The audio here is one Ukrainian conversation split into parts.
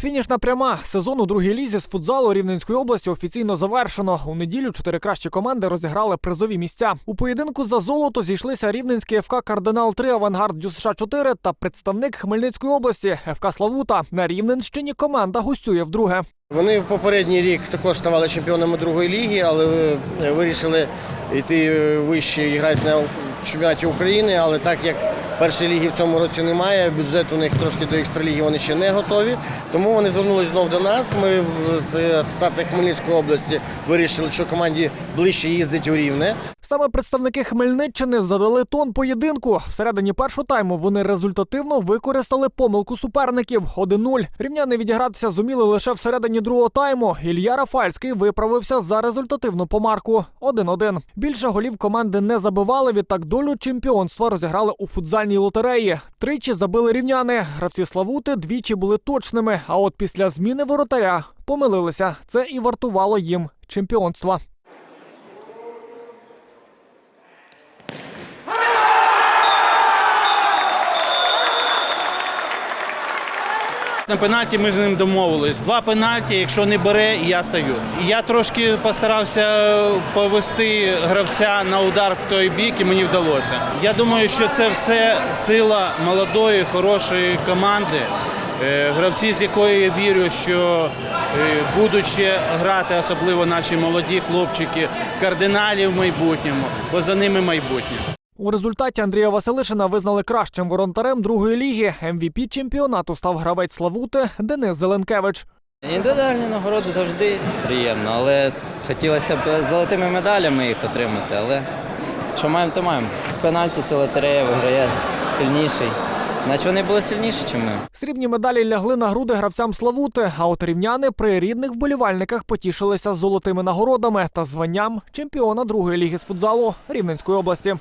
Фінішна пряма сезон у другій лізі з футзалу Рівненської області офіційно завершено. У неділю чотири кращі команди розіграли призові місця. У поєдинку за золото зійшлися Рівненський ФК Кардинал 3 Авангард ДЮСШ 4 та представник Хмельницької області ФК Славута. На Рівненщині команда гостює вдруге. Вони в попередній рік також ставали чемпіонами другої ліги, але е, вирішили йти вище і грати на чемпіонаті України. Але так як першої ліги в цьому році немає, бюджет у них трошки до екстраліги вони ще не готові. Тому вони звернулися знов до нас. Ми з Асоціації Хмельницької області вирішили, що команді ближче їздить у Рівне. Саме представники Хмельниччини задали тон поєдинку. Всередині першого тайму вони результативно використали помилку суперників 1-0. Рівняни відігратися зуміли лише всередині другого тайму. Ілья Рафальський виправився за результативну помарку 1-1. Більше голів команди не забивали. Відтак долю чемпіонства розіграли у футзальній лотереї. Тричі забили рівняни. Гравці Славути двічі були точними. А от після зміни воротаря помилилися. Це і вартувало їм чемпіонства. На пенальті ми з ним домовились. Два пенальті, якщо не бере, я стаю. Я трошки постарався повести гравця на удар в той бік, і мені вдалося. Я думаю, що це все сила молодої, хорошої команди. е, Гравці, з якої я вірю, що е, будуть ще грати, особливо наші молоді хлопчики, кардиналі в майбутньому, бо за ними майбутнє. У результаті Андрія Василишина визнали кращим воронтарем другої ліги. МВП чемпіонату став гравець Славути Денис Зеленкевич. Індивідуальні нагороди завжди приємно, але хотілося б золотими медалями їх отримати. Але що маємо, то маємо. Пенальті це лотерея виграє сильніший. Наче вони були сильніші, ніж ми. Срібні медалі лягли на груди гравцям Славути, а от рівняни при рідних вболівальниках потішилися золотими нагородами та званням чемпіона другої ліги з футзалу Рівненської області.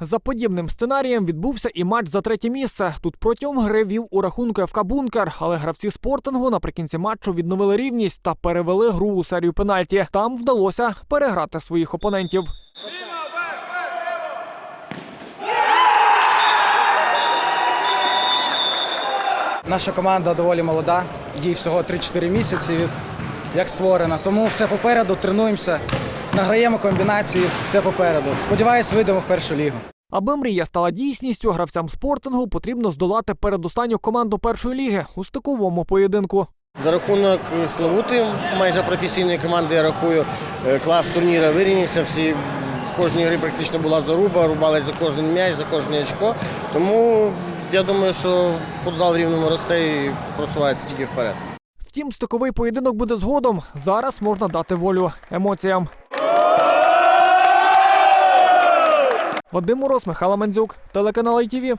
За подібним сценарієм відбувся і матч за третє місце. Тут протягом гри вів у рахунку ФК Бункер, але гравці спортингу наприкінці матчу відновили рівність та перевели гру у серію пенальті. Там вдалося переграти своїх опонентів. Наша команда доволі молода, їй всього 3-4 місяці як створена. Тому все попереду, тренуємося, награємо комбінації, все попереду. Сподіваюсь, вийдемо в першу лігу. Аби мрія стала дійсністю, гравцям спортингу потрібно здолати передостанню команду першої ліги у стиковому поєдинку. За рахунок Славути, майже професійної команди, я рахую, е, клас турніра вирівнявся. Всі в кожній грі практично була заруба, рубались за кожен м'яч, за кожне очко. Тому я думаю, що футзал в рівному росте і просувається тільки вперед. Втім, стоковий поєдинок буде згодом. Зараз можна дати волю емоціям. Вадим Мороз, Михайло Мандзюк, телеканал ITV.